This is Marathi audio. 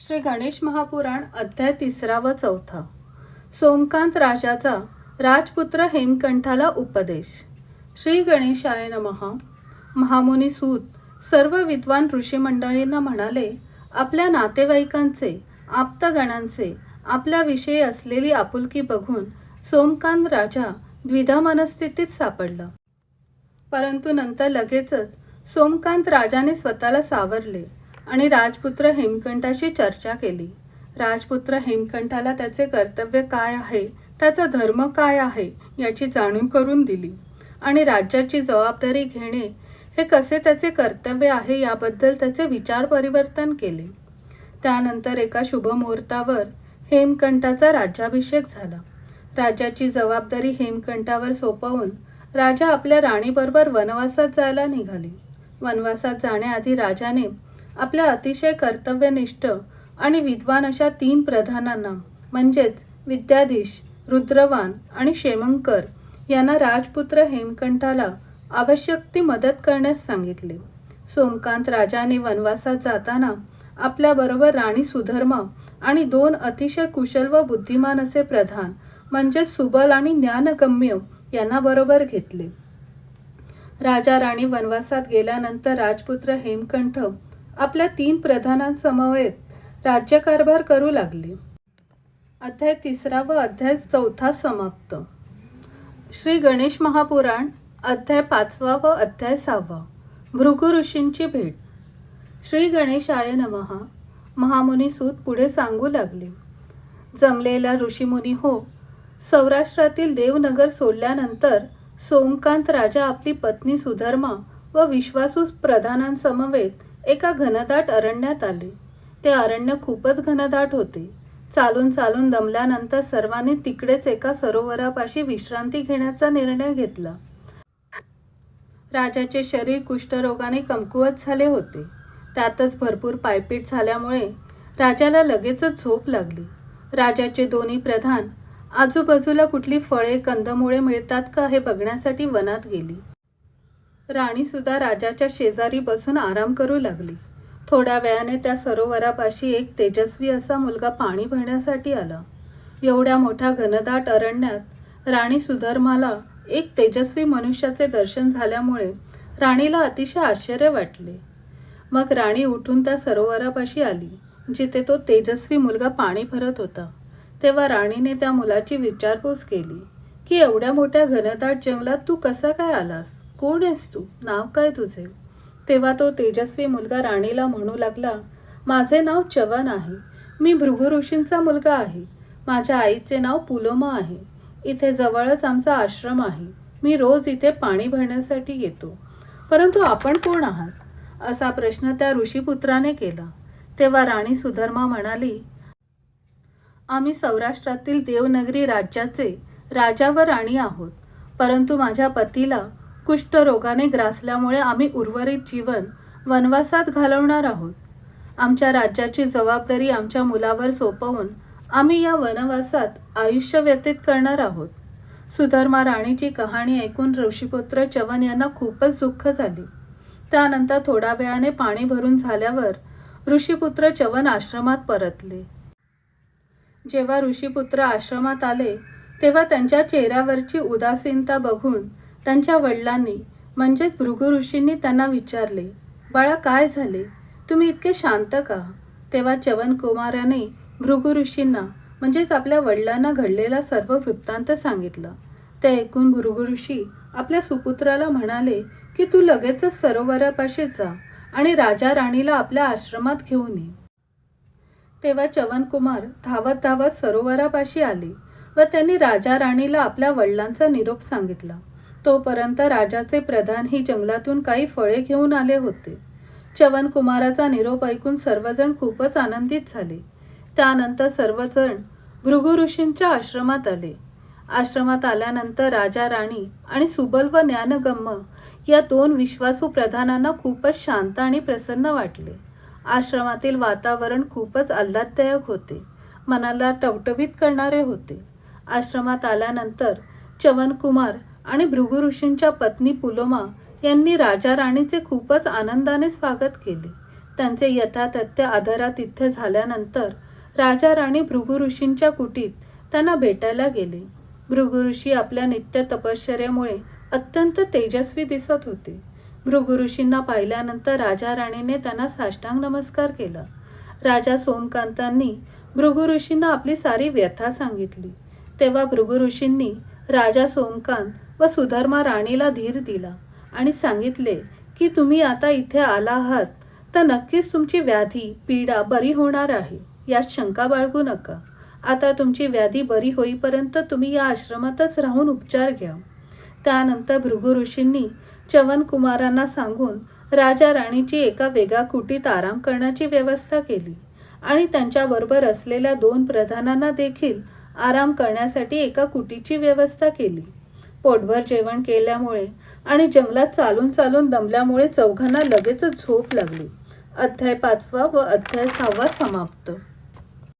श्री गणेश महापुराण अध्याय तिसरा व चौथा. सोमकांत राजाचा राजपुत्र हेमकंठाला उपदेश. श्री गणेशाय महा महामुनी सूत सर्व विद्वान ऋषीमंडळींना म्हणाले आपल्या नातेवाईकांचे आप्तगणांचे आपल्याविषयी असलेली आपुलकी बघून सोमकांत राजा द्विधा मनस्थितीत सापडला. परंतु नंतर लगेचच सोमकांत राजाने स्वतःला सावरले. आणि राजपुत्र हेमकंठाशी चर्चा केली. राजपुत्र हेमकंठाला त्याचे कर्तव्य काय आहे? त्याचा धर्म काय आहे? याची जाणीव करून दिली. आणि राज्याची जबाबदारी घेणे हे कसे त्याचे कर्तव्य आहे याबद्दल त्याचे विचार परिवर्तन केले. त्यानंतर एका शुभ मुहूर्तावर हेमकंठाचा राज्याभिषेक झाला. राज्याची जबाबदारी हेमकंठावर सोपवून राजा आपल्या राणीबरोबर वनवासात जायला निघाले. वनवासात जाण्याआधी राजाने आपल्या अतिशय कर्तव्यनिष्ठ आणि विद्वान अशा तीन प्रधानांना म्हणजेच विद्याधीश रुद्रवान आणि क्षेमंकर यांना राजपुत्र हेमकंठाला आवश्यक ती मदत करण्यास सांगितले. सोमकांत राजाने वनवासात जाताना आपल्याबरोबर राणी सुधर्मा आणि दोन अतिशय कुशल व बुद्धिमान असे प्रधान म्हणजेच सुबल आणि ज्ञानगम्य यांना बरोबर घेतले. राजा राणी वनवासात गेल्यानंतर राजपुत्र हेमकंठ आपल्या तीन प्रधानांसमवेत राज्यकारभार करू लागले. अध्याय तिसरा व अध्याय चौथा समाप्त. श्री गणेश महापुराण अध्याय पाचवा व अध्याय सहावा. भृगु ऋषींची भेट. श्री गणेशाय नमः. महामुनी सूत पुढे सांगू लागले. जमलेला ऋषीमुनी हो सौराष्ट्रातील देवनगर सोडल्यानंतर सोमकांत राजा आपली पत्नी सुधर्मा व विश्वासू प्रधानांसमवेत एका घनदाट अरण्यात आले. ते अरण्य खूपच घनदाट होते. चालून चालून दमल्यानंतर सर्वांनी तिकडेच एका सरोवरापाशी विश्रांती घेण्याचा निर्णय घेतला. राजाचे शरीर कुष्ठरोगाने कमकुवत झाले होते. त्यातच भरपूर पायपीट झाल्यामुळे राजाला लगेचच झोप लागली. राजाचे दोन्ही प्रधान आजूबाजूला कुठली फळे कंदमुळे मिळतात का हे बघण्यासाठी वनात गेली. राणीसुद्धा राजाच्या शेजारी बसून आराम करू लागली. थोड्या वेळाने त्या सरोवरापाशी एक तेजस्वी असा मुलगा पाणी भरण्यासाठी आला. एवढ्या मोठ्या घनदाट अरण्यात राणी सुधर्माला एक तेजस्वी मनुष्याचे दर्शन झाल्यामुळे राणीला अतिशय आश्चर्य वाटले. मग राणी उठून त्या सरोवरापाशी आली जिथे तो तेजस्वी मुलगा पाणी भरत होता. तेव्हा राणीने त्या मुलाची विचारपूस केली की एवढ्या मोठ्या घनदाट जंगलात तू कसा काय आलास? कोण आहेस तू? नाव काय तुझे? तेव्हा तो तेजस्वी मुलगा राणीला म्हणू लागला माझे नाव चवन आहे. मी भृगु ऋषींचा मुलगा आहे. माझ्या आईचे नाव पुलोमा आहे. इथे जवळच आमचा आश्रम आहे. मी रोज इथे पाणी भरण्यासाठी येतो. परंतु आपण कोण आहात? असा प्रश्न त्या ऋषीपुत्राने केला. तेव्हा राणी सुधर्मा म्हणाली आम्ही सौराष्ट्रातील देवनगरी राज्याचे राजा व राणी आहोत. परंतु माझ्या पतीला कुष्ठरोगाने ग्रासल्यामुळे आम्ही उर्वरित जीवन वनवासात घालवणार आहोत. आमच्या राज्याची जबाबदारी आमच्या मुलावर सोपवून आम्ही या वनवासात आयुष्य व्यतीत करणार आहोत. सुधर्मा राणीची कहाणी ऐकून ऋषीपुत्र चवन यांना खूपच दुःख झाले. त्यानंतर थोड्या वेळाने पाणी भरून झाल्यावर ऋषीपुत्र चवन आश्रमात परतले. जेव्हा ऋषीपुत्र आश्रमात आले तेव्हा त्यांच्या चेहऱ्यावरची उदासीनता बघून त्यांच्या वडिलांनी म्हणजेच भृगु ऋषींनी त्यांना विचारले बाळा काय झाले? तुम्ही इतके शांत का? तेव्हा चवन कुमाराने भृगु ऋषींना म्हणजेच आपल्या वडिलांना घडलेला सर्व वृत्तांत सांगितलं. ते ऐकून भृगु ऋषी आपल्या सुपुत्राला म्हणाले की तू लगेचच सरोवरापाशी जा आणि राजा राणीला आपल्या आश्रमात घेऊन ये. तेव्हा चवनकुमार धावत धावत सरोवरापाशी आले व त्यांनी राजा राणीला आपल्या वडिलांचा निरोप सांगितला. तोपर्यंत राजाचे प्रधान ही जंगलातून काही फळे घेऊन आले होते. चवन कुमाराचा निरोप ऐकून सर्वजण खूपच आनंदित झाले. त्यानंतर सर्वजण भृगु ऋषींच्या आश्रमात आले. आश्रमात आल्यानंतर राजा राणी आणि सुबल व ज्ञानगम्म या दोन विश्वासू प्रधानांना खूपच शांत आणि प्रसन्न वाटले. आश्रमातील वातावरण खूपच आल्हाददायक होते. मनाला टवटवीत करणारे होते. आश्रमात आल्यानंतर चवन कुमार आणि भृगु ऋषींच्या पत्नी पुलोमा यांनी राजा राणीचे खूपच आनंदाने स्वागत केले. त्यांचे यथातथ्य आदरातिथ्य झाल्यानंतर राजा राणी भृगु ऋषींच्या कुटीत त्यांना भेटायला गेले. भृगु ऋषी आपल्या नित्य तपश्चर्यामुळे अत्यंत तेजस्वी दिसत होते. भृगु ऋषींना पाहिल्यानंतर राजा राणीने त्यांना साष्टांग नमस्कार केला. राजा सोमकांतांनी भृगु ऋषींना आपली सारी व्यथा सांगितली. तेव्हा भृगु ऋषींनी राजा सोमकांत व सुधर्मा राणीला धीर दिला आणि सांगितले की तुम्ही आता इथे आला आहात तर नक्कीच तुमची व्याधी पीडा बरी होणार आहे. यात शंका बाळगू नका. आता तुमची व्याधी बरी होईपर्यंत तुम्ही या आश्रमातच राहून उपचार घ्या. त्यानंतर भृगु ऋषींनी चवन कुमारांना सांगून राजा राणीची एका वेगळ्या कुटीत आराम करण्याची व्यवस्था केली आणि त्यांच्याबरोबर असलेल्या दोन प्रधानांना देखील आराम करण्यासाठी एका कुटीची व्यवस्था केली. पोटभर जेवण केल्यामुळे आणि जंगलात चालून चालून दमल्यामुळे चौघांना लगेचच झोप लागली. अध्याय पाचवा व अध्याय सहावा समाप्त.